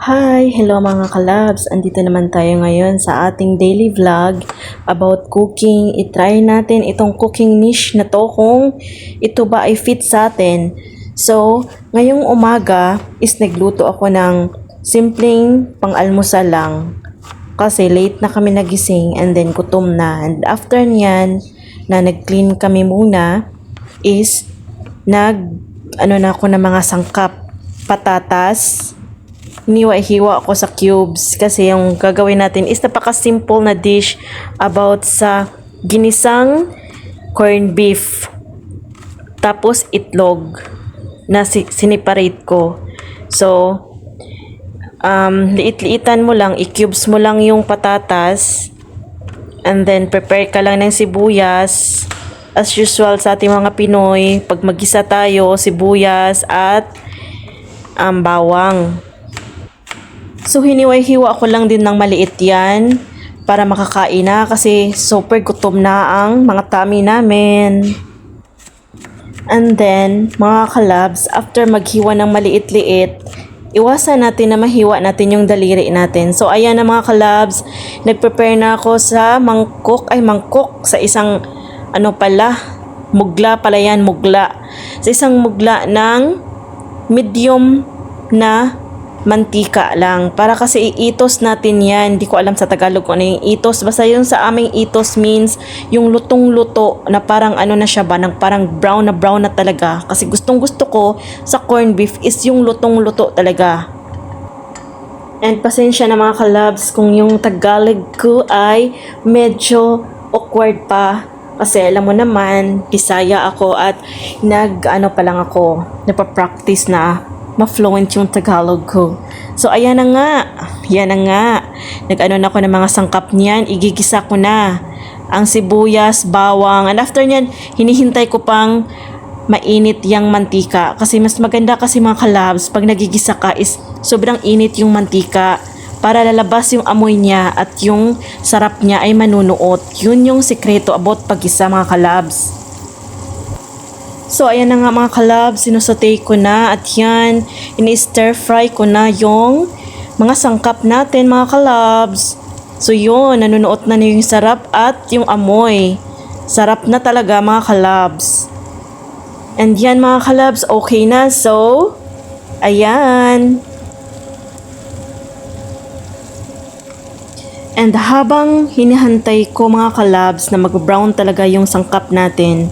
Hello mga kalabs! Andito naman tayo ngayon sa ating daily vlog about cooking. I-try natin itong cooking niche na to kung ito ba ay fit sa atin. So, ngayong umaga is nagluto ako ng simpleng pang-almusal lang. Kasi late na kami nagising and then gutom na. And after nyan, na nag-clean kami muna, is nag ano na ako ng mga sangkap patatas hiniwa-hiwa ako sa cubes kasi yung gagawin natin is napaka-simple na dish about sa ginisang corned beef tapos itlog na si- siniparate ko. So um, liit-liitan mo lang i-cubes mo lang yung patatas and then prepare ka lang ng sibuyas. As usual sa ating mga Pinoy pag magisa tayo sibuyas at um, bawang So, hiniwa-hiwa ko lang din ng maliit yan para makakain na kasi super gutom na ang mga tummy namin. And then, mga kalabs, after maghiwa ng maliit-liit, iwasan natin na mahiwa natin yung daliri natin. So, ayan na mga kalabs, nag-prepare na ako sa mangkok, ay mangkok, sa isang, ano pala, mugla pala yan, mugla. Sa isang mugla ng medium na mantika lang. Para kasi iitos natin yan. Hindi ko alam sa Tagalog kung ano yung itos. Basta yung sa aming itos means yung lutong-luto na parang ano na siya ba, ng parang brown na brown na talaga. Kasi gustong gusto ko sa corned beef is yung lutong-luto talaga. And pasensya na mga kalabs kung yung Tagalog ko ay medyo awkward pa. Kasi alam mo naman, Bisaya ako at nag ano pa lang ako, napapractice na ma-fluent yung Tagalog ko. So, ayan na nga. Yan na nga. Nag-ano na ako ng mga sangkap niyan. Igigisa ko na. Ang sibuyas, bawang. And after niyan, hinihintay ko pang mainit yung mantika. Kasi mas maganda kasi mga kalabs, pag nagigisa ka is sobrang init yung mantika para lalabas yung amoy niya at yung sarap niya ay manunuot. Yun yung sikreto about pagisa mga kalabs. So, ayan na nga mga kalab, sinusotay ko na at yan, ini-stir fry ko na yung mga sangkap natin mga kalabs. So, yun, nanunuot na na yung sarap at yung amoy. Sarap na talaga mga kalabs. And yan mga kalabs, okay na. So, ayan. And habang hinihantay ko mga kalabs na mag-brown talaga yung sangkap natin,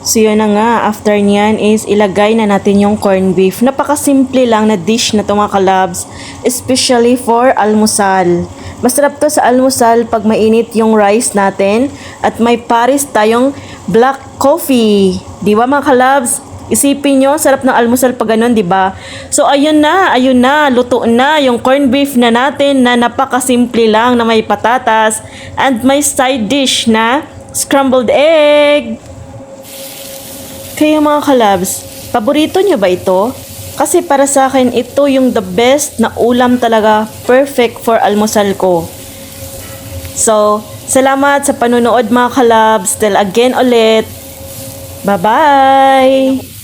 So yun na nga, after niyan is ilagay na natin yung corned beef. Napakasimple lang na dish na to mga kalabs, especially for almusal. Masarap to sa almusal pag mainit yung rice natin at may paris tayong black coffee. Di ba mga kalabs? Isipin nyo, sarap ng almusal pag ganun, di ba? So, ayun na, ayun na, luto na yung corned beef na natin na napakasimple lang na may patatas and may side dish na scrambled egg. Kaya mga kalabs, paborito nyo ba ito? Kasi para sa akin, ito yung the best na ulam talaga perfect for almusal ko. So, salamat sa panunood mga kalabs. Till again ulit. Bye-bye!